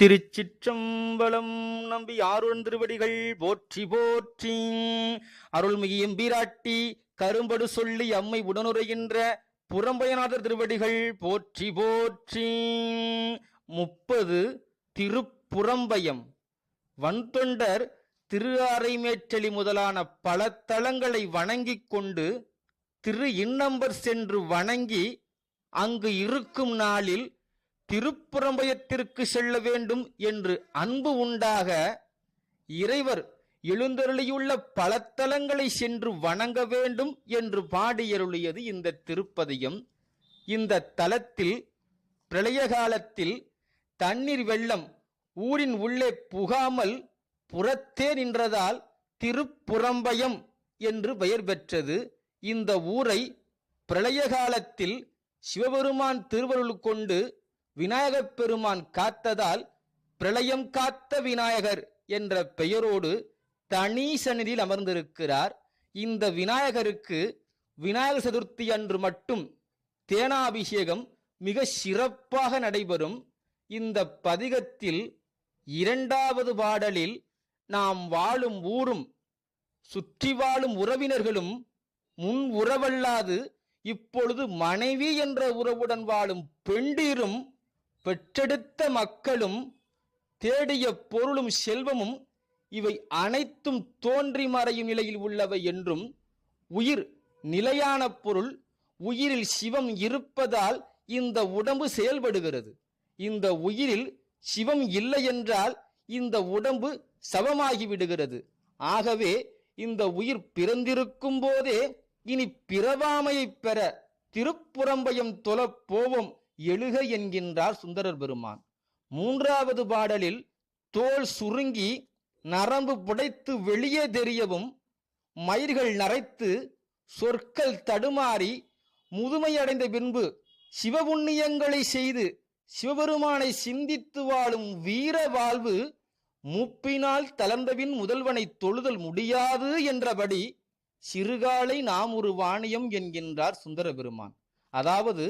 திருச்சிற்றம்பலம் நம்பி ஆருண் திருவடிகள் போற்றி போற்றி. அருள்மிகு எம்பிராட்டி கரும்படு சொல்லி அம்மை உடனுரைகின்ற புறம்பயநாதர் திருவடிகள் போற்றி போற்றி. முப்பது திருப்புறம்பயம். வன்தொண்டர் திரு அரைமேற்றலி முதலான பல தலங்களை வணங்கிக் கொண்டு திரு இன்னம்பர் சென்று வணங்கி அங்கு இருக்கும் நாளில் திருப்புறம்பயத்திற்கு செல்ல வேண்டும் என்று அன்பு உண்டாக இறைவர் எழுந்தருளியுள்ள பல தலங்களை சென்று வணங்க வேண்டும் என்று பாடியருளியது இந்த திருப்பதியம். இந்த தலத்தில் பிரளய காலத்தில் தண்ணீர் வெள்ளம் ஊரின் உள்ளே புகாமல் புறத்தே நின்றதால் திருப்புறம்பயம் என்று பெயர் பெற்றது. இந்த ஊரை பிரளய காலத்தில் சிவபெருமான் திருவருள் கொண்டு விநாயகப் பெருமான் காத்ததால் பிரளயம் காத்த விநாயகர் என்ற பெயரோடு தனி சந்நிதியில் அமர்ந்திருக்கிறார். இந்த விநாயகருக்கு விநாயகர் சதுர்த்தி அன்று மட்டும் தேனாபிஷேகம் மிக சிறப்பாக நடைபெறும். இந்த பதிகத்தில் இரண்டாவது பாடலில் நாம் வாழும் ஊரும் சுற்றி வாழும் உறவினர்களும் முன் உறவல்லாது இப்பொழுது மனைவி என்ற உறவுடன் வாழும் பெண்டீரும் பெற்றெடுத்த மக்களும் தேடிய பொருளும் செல்வமும் இவை அனைத்தும் தோன்றி மறையும் நிலையில் உள்ளவை என்றும் உயிர் நிலையான பொருள் உயிரில் சிவம் இருப்பதால் இந்த உடம்பு செயல்படுகிறது. இந்த உயிரில் சிவம் இல்லை என்றால் இந்த உடம்பு சவமாகி விடுகிறது. ஆகவே இந்த உயிர் பிறந்திருக்கும் போதே இனி பிறவாமையை பெற திருப்புறம்பயம் தொலப் போவோம். எழுக என்கின்றார் சுந்தரர் பெருமான். மூன்றாவது பாடலில் தோல் சுருங்கி நரம்பு புடைத்து வெளியே தெரியவும் மயிர்கள் நரைத்து சொற்கள் தடுமாறி முதுமையடைந்த பின்பு சிவபுண்ணியங்களை செய்து சிவபெருமானை சிந்தித்து வாழும் வீர வாழ்வு முப்பினால் தளர்ந்தவின் முதல்வனை தொழுதல் முடியாது என்றபடி சிறுகாலை நாம் ஒரு வாணியம் என்கின்றார் சுந்தர பெருமான் அதாவது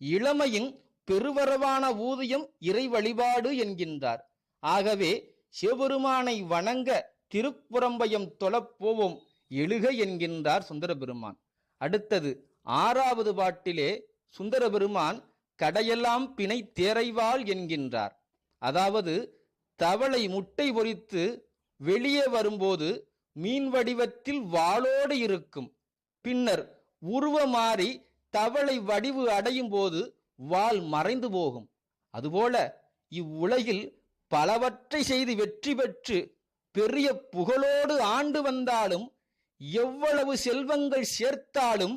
இளமையின் பெருவரவான ஊதியம் இறை வழிபாடு என்கின்றார். ஆகவே சிவபெருமானை வணங்க திருப்புறம்பயம் தொலப்போவோம் எழுக என்கின்றார் சுந்தர பெருமான் அடுத்தது ஆறாவது பாட்டிலே சுந்தர பெருமான் கடையெல்லாம் பிணை தேரைவாள் என்கின்றார். அதாவது தவளை முட்டை பொறித்து வெளியே வரும்போது மீன் வடிவத்தில் வாளோடு இருக்கும். பின்னர் உருவ மாறி தவளை வடிவு அடையும் போது வாள் மறைந்து போகும். அதுபோல இவ்வுலகில் பலவற்றை செய்து வெற்றி பெற்று பெரிய புகழோடு ஆண்டு வந்தாலும் எவ்வளவு செல்வங்கள் சேர்த்தாலும்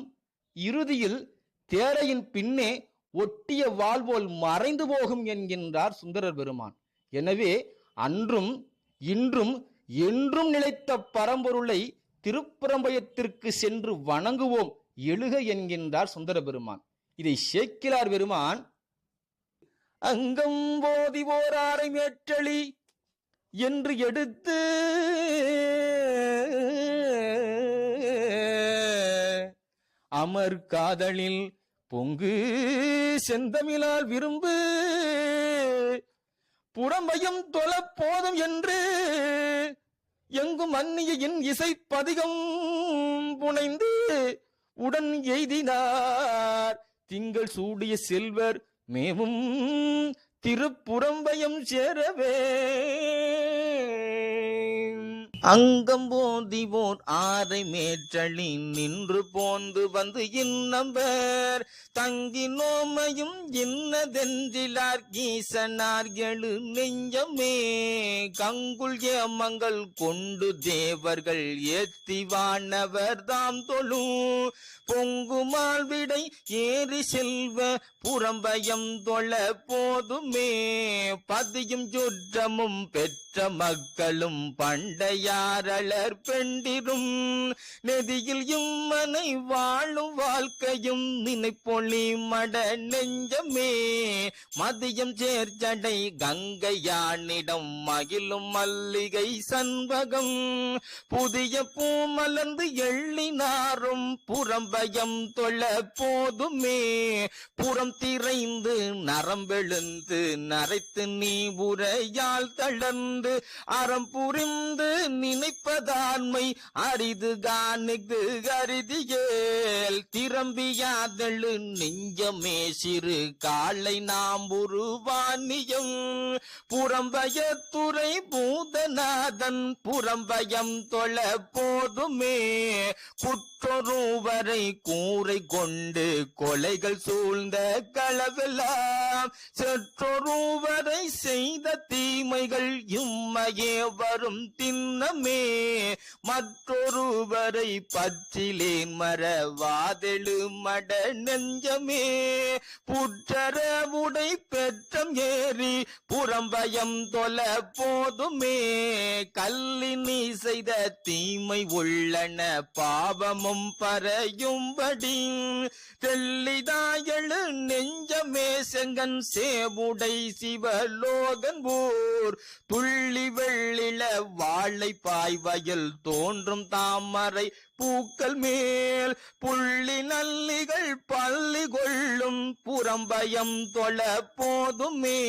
இறுதியில் தேரையின் பின்னே ஒட்டிய வாழ்வோல் மறைந்து போகும் என்கின்றார் சுந்தரர் பெருமான். எனவே அன்றும் இன்றும் என்றும் நிலைத்த பரம்பொருளை திருப்புறம்பயத்திற்கு சென்று வணங்குவோம். எழுக என்கின்றார் சுந்தர பெருமான் இதை சேக்கிலார் பெருமான் அங்கம் போதி ஓராரை மேற்றளி என்று எடுத்து அமர் காதலில் பொங்கு செந்தமிழால் விரும்பு புறம்பயம் தொல போதும் என்று எங்கும் அந்நியின் இசை பதிகம் புனைந்து உடன் எய்தினார். திங்கள் சூடிய செல்வர் மேவும் திருப்புறம்பயம் சேரவே. அங்கம் போதிவோர் ஆரை மேற்றளி நின்று போந்து வந்து இன்னம்பர் தங்கி நோமையும் இன்னதென்றிலார் ஈசனார் எழு நெஞ்சமே. கங்குள் ஏமங்கள் கொண்டு தேவர்கள் ஏத்தி வானவர் தாம் தொழு. பொங்குமால் விடை ஏறி செல்வ புறம்பயம் தொழ போதுமே. பதியும் சுற்றமும் பெற்ற மக்களும் பண்டைய யாரளர் பெண்டிரும். நெதியில் இம்மனை வாழும் வாழ்க்கையும் நினைப்பொழி மட நெஞ்சமே. மதியம் சேர்ச்சடை கங்கையானிடம் மகிழும் மல்லிகை சண்பகம். புதிய பூ மலர்ந்து எள்ளினாரும் புறம்பயம் தொழ போதுமே. புறம் திரைந்து நரம்பெழுந்து நரைத்து நீ உரையால் தளர்ந்து அறம் புரிந்து நினைப்பதான்மை அரிது காணிக்கு அரிதியேல். திரம்பியாதழு நெஞ்சமே சிறு காலை நாம் உருவானியம். புறம்பயத்துறை பூதநாதன் புறம்பயம் தொழ போதுமே. குற்றொருவரை கூரை கொண்டு கொலைகள் சூழ்ந்த களவெல்லாம். செற்றொருவரை செய்த தீமைகள் இம்மையே வரும் தின்ன me. மற்றொருவரை பற்றிலேன் மறவாதெழு மட நெஞ்சமே புற்றர உடை பெற்றம் ஏறி புறம்பயம் தொல போதுமே. கல்லினி செய்த தீமை உள்ளன பாவமும் பறையும்படி. தெள்ளிதாயழு நெஞ்சமே செங்கன் சேவுடை சிவலோகன் ஊர். துள்ளி வெள்ளில வாழை பாய்வயல் தோ தோன்றும் தாமரை பூக்கள் மேல் புள்ளி நல்லிகள் பள்ளி கொள்ளும் புறம்பயம் தொழ போதுமே.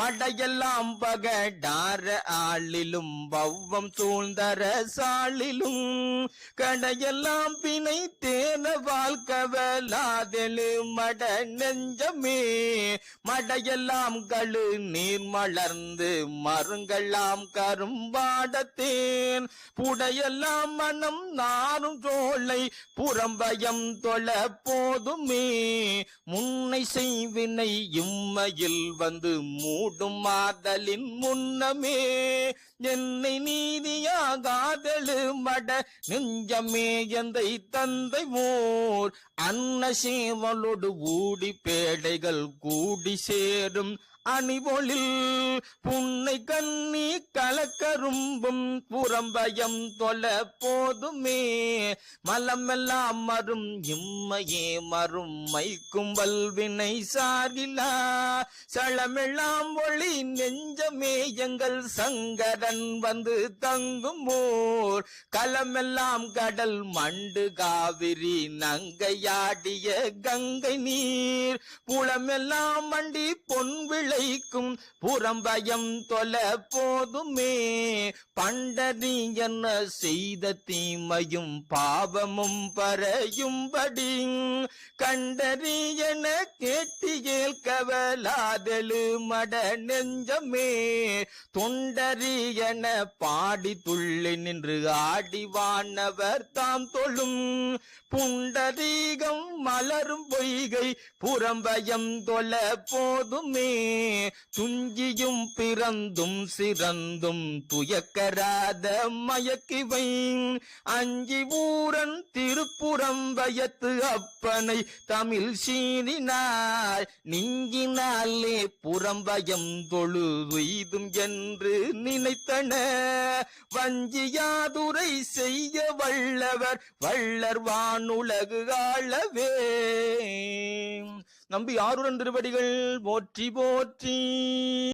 படையெல்லாம் பகடார ஆளிலும் பவ்வம் சூழ்ந்தர சாளிலும். கடையெல்லாம் பிணை தேன வாழ்க்கவலாதெழு மட நெஞ்சமே. மடையெல்லாம் கழு நீர் மலர்ந்து மருங்கெல்லாம் கரும்பாடத்தேன். புடையெல்லாம் மனம் நாரும் சோலை புறம்பயம் தொழ போதுமே. முன்னை செய்வினை இம்மையில் வந்து மூடும் மாதலின் முன்னமே. என்னை நீதியாகாதழு மட நெஞ்சமே எந்தை தந்தை ஓர் அன்ன சேவலோடு ஊடி பேடைகள் கூடி சேரும் அணிவொளில் புன்னை கண்ணி கலக்கரும்பும் புறம்பயம் தொல போதுமே. மலமெல்லாம் மறும் இம்மையே மறும் மைக்கும் வல்வினை சாரிலா. சளமெல்லாம் ஒளி நெஞ்சமே எங்கள் சங்கரன் வந்து தங்கும் ஊர் களமெல்லாம் கடல் மண்டு காவிரி நங்கையாடிய கங்கை நீர். புலமெல்லாம் மண்டி பொன்விழ பிள்ளைக்கும் புறம்பயம் தொல போதுமே. பண்டதி என்ன செய்த தீமையும் பாவமும் பறையும்படி. கண்டறி என கேட்டியேல் கவலாதலு மட நெஞ்சமே. தொண்டறி என பாடி துள்ளி நின்று ஆடிவானவர் தாம் தொழும். புண்டரீகம் மலரும் பொய்கை புறம்பயம் தொல போதுமே. துஞ்சியும் பிறந்தும் சிறந்தும் துயக்கராத மயக்கிவை. அஞ்சி ஊரன் திருப்புறம் வயத்து அப்பனை தமிழ் சீனினாய் நீங்கினாலே புறம்பயம் தொழுதுய்தும் என்று நினைத்தன. வஞ்சியாதுரை செய்ய வல்லவர் வள்ளர் வானுலகு ஆளவே. நம்பி ஆறுடன் திருவடிகள் போற்றி போற்றி.